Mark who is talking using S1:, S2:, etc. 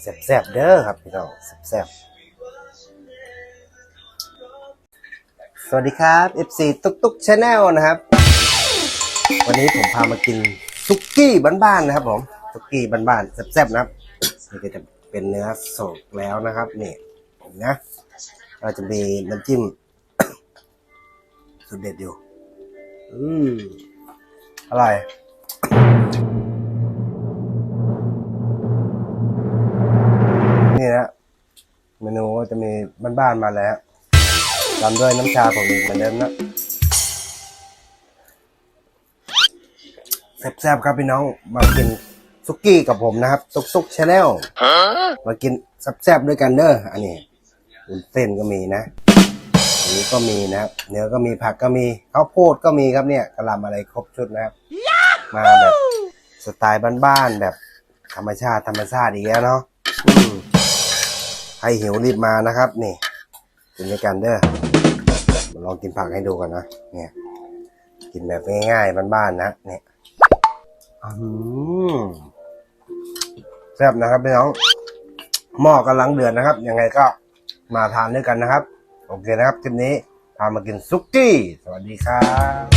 S1: แซ่บๆเด้อครับพี่น้องแซ่บๆสวัสดีครับ FC ตุ๊กตุ๊กชาแนลนะครับ วันนี้ผมพามากินซุกี้บ้านๆนะครับผมซุกี้บ้านๆแซ่บๆนะครับนี่ก็จะเป็นเนื้อสดแล้วนะครับนี่เห็นะเราจะมีน้ำจิ้มสุดเด็ดอยู่ อืมอร่อย เมนูก็จะมีบ้านๆมาแล้วตามด้วยน้ำชาผมอีกเหมือนเดิมนะแซ่บๆครับพี่น้องมากินซุกี้กับผมนะครับ ซุกซุกชาแนลมากินแซ่บๆด้วยกันเด้ออันนี้วุ้นเส้นก็มีนะอันนี้ก็มีนะครับเนื้อก็มีผักก็มีข้าวโพดก็มีครับเนี่ยกระลำอะไรครบชุดนะครับ มาแบบสไตล์บ้านๆแบบธรรมชาติธรรมชาติอีกแล้วเนาะ รหิวรีบมานะครับ นี่กินด้วยกันเด้อมาลองกินผักให้ดูกันนะเนี่ย กินแบบง่ายๆบ้านๆนะเนี่ยอืมแซ่บนะครับพี่น้องหม้อกำลังเดือดนะครับ ยังไงก็มาทานด้วยกันนะครับ โอเคนะครับคลิปนี้พามากินซุกี้ สวัสดีครับ